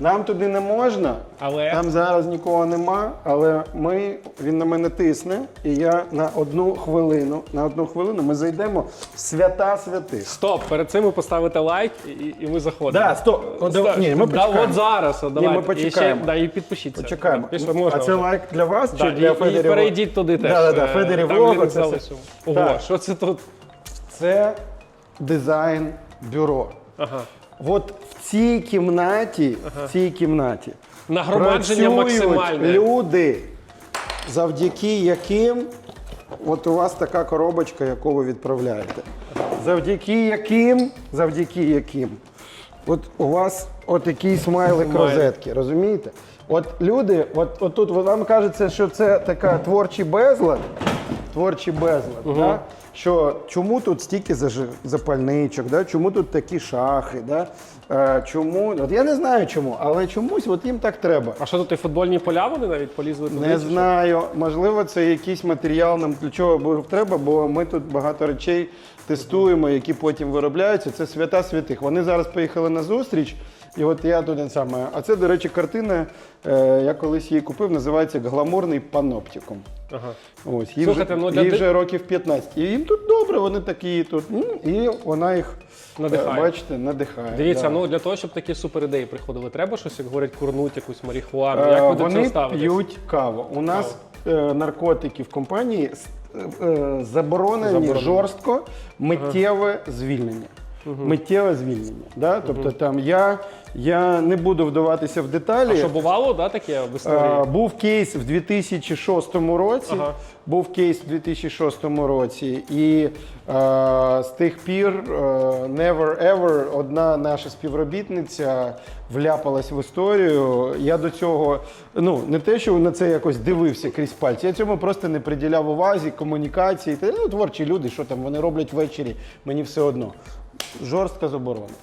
Нам туди не можна, Але? там зараз нікого нема, але ми, він на мене тисне, і я на одну хвилину, на одну хвилину ми зайдемо в свята святих. Стоп, перед цим ви поставите лайк і, і ми заходимо. Да, стоп. О, Стоп. ні, ми да, почекаємо. от зараз. От, Ні, давайте. ми почекаємо. І, ще, да, і підпишіться. Почекаємо. Пішли, можна а це вже. лайк для вас Да, чи для і, і Федерів? перейдіть туди теж. Да, да, да, Е, Федерів там Влог, лінк оце все. залишимо. Ого, Так. що це тут? Це дизайн бюро. Ага. От в цій кімнаті, в цій кімнаті Нагромадження працюють максимальне. люди, завдяки яким от у вас така коробочка, яку ви відправляєте. Завдяки яким, завдяки яким, от у вас от Смайлик. розетки, розумієте? От люди, от, от тут вам кажеться, що це така творчий безлад, творчий безлад, да? що чому тут стільки запальничок, да? чому тут такі шахи, да? е, чому, от я не знаю чому, але чомусь от їм так треба. А що тут і футбольні поля вони навіть полізли туди? Не чи знаю. Можливо, це якийсь матеріал нам для чого треба, бо ми тут багато речей тестуємо, які потім виробляються. Це свята святих. Вони зараз поїхали на зустріч, і от я туди саме. А це, до речі, картина. е, Я колись її купив, називається Гламурний паноптикум. Ага. Ось, їй, Слухайте, вже, ну, для їй ди- вже років 15. І їм тут добре, вони такі тут. м, І вона їх, Надихає. е, бачите, надихає. Дивіться, да. ну для того, щоб такі супер ідеї приходили, треба щось, як говорять, курнуть якусь марихуану. Е, Як ви до цього Вони ставитесь? п'ють каву. У нас е, наркотики в компанії с- е, е, заборонені Заборонені. жорстко миттєве звільнення. Миттєве звільнення. Да? Тобто там я, я не буду вдаватися в деталі. А що бувало, да, таке в історії? Е, Був кейс в 2006 році. Ага. Був кейс в 2006 році, і е, з тих пір е, never ever одна наша співробітниця вляпалась в історію. Я до цього ну не те, що на це якось дивився крізь пальці. Я цьому просто не приділяв увазі, комунікації. Та ну творчі люди, що там вони роблять ввечері, мені все одно. Жорстка заборона.